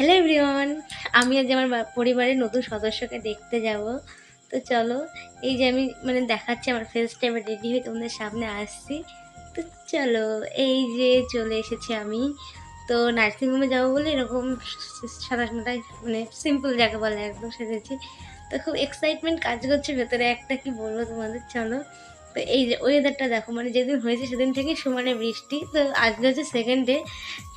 Hello everyone, আমি আজ আমার পরিবারের নতুন সদস্যকে দেখতে যাব। তো চলো, এই যে আমি মানে দেখাচ্ছি আমার ফেসটা এবার রেডি হয়ে তোমাদের সামনে আসছি। তো চলো, এই যে চলে এসেছি আমি। তো নার্সিংহোমে যাব বলে এরকম সাদা সাদাই মানে সিম্পল যাকে বলে, একদম সেজেছি। তো খুব এক্সাইটমেন্ট কাজ করছে, ভেতরে একটা কি বলব তোমাদের? চলো তো এই যে ওয়েদারটা দেখো মানে যেদিন হয়েছে সেদিন থেকে সমানে বৃষ্টি। তো আজকে হচ্ছে সেকেন্ড ডে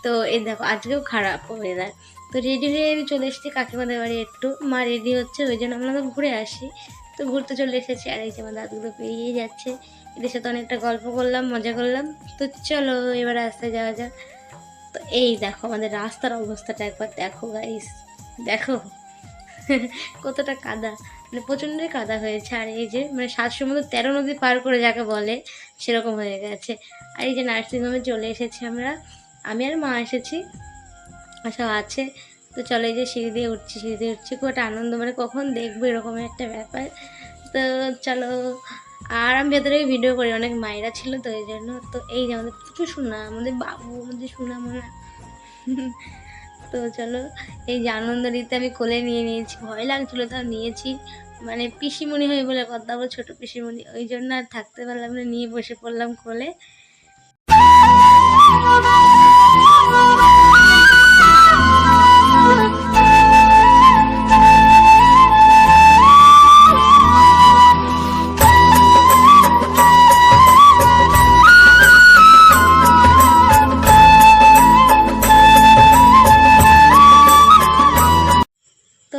তো এই দেখো, আজকেও খারাপ ওয়েদার তো রেডি হয়ে আমি চলে এসেছি কাকিমাদের বাড়ি একটু। মা রেডি হচ্ছে, ওই জন্য আমরা তো ঘুরে আসি। তো ঘুরতে চলে এসেছি, আর এই যে আমার দাদুগুলো পেরিয়ে যাচ্ছে। এদের সাথে অনেকটা গল্প করলাম, মজা করলাম। তো চলো, এবার আসতে যাওয়া যাক। তো এই দেখো, আমাদের রাস্তার অবস্থাটা একবার দেখো গাইস দেখো। কতটা কাদা। মানে প্রচণ্ডই কাদা হয়েছে। আর এই যে মানে সাত সমুদ্র তেরো নদী পার করে যাকে বলে, সেরকম হয়ে গেছে। আর এই যে নার্সিংহোমে চলে এসেছি আমরা। আমি আর মা এসেছি। সব আছে। তো চলে যে সিঁড়ি দিয়ে উঠছি, সিঁড়ি দিয়ে উঠছি। খুব একটা আনন্দ মানে কখন দেখব এরকম একটা ব্যাপার। তো চলো, আর আমি ভেতরে ভিডিও করি, অনেক মায়েরা ছিল তো এই জন্য। তো এই যে আমাদের প্রচুর শোনা আমাদের বাবু, আমাদের শোনা মোনা তো চলো, এই যে আনন্দ নিতে আমি কোলে নিয়ে নিয়েছি। ভয় লাগছিল, তাও নিয়েছি। মানে পিসিমণি হয়ে বলে কথা বল, ছোটো পিসিমণি। ওই জন্য আর থাকতে পারলাম না, নিয়ে বসে পড়লাম কোলে।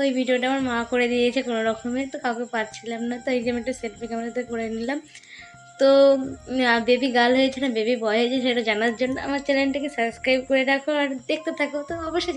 এই ভিডিওটা আমার মা করে দিয়েছে কোনো রকমে, তো কাউকে পাচ্ছিলাম না, তো এই যে আমি একটা সেলফি ক্যামেরাতে করে নিলাম। তো বেবি গার্ল হয়েছে না বেবি বয় হয়েছে, সেটা জানার জন্য আমার চ্যানেলটাকে সাবস্ক্রাইব করে রাখো আর দেখতে থাকো, তো অবশ্যই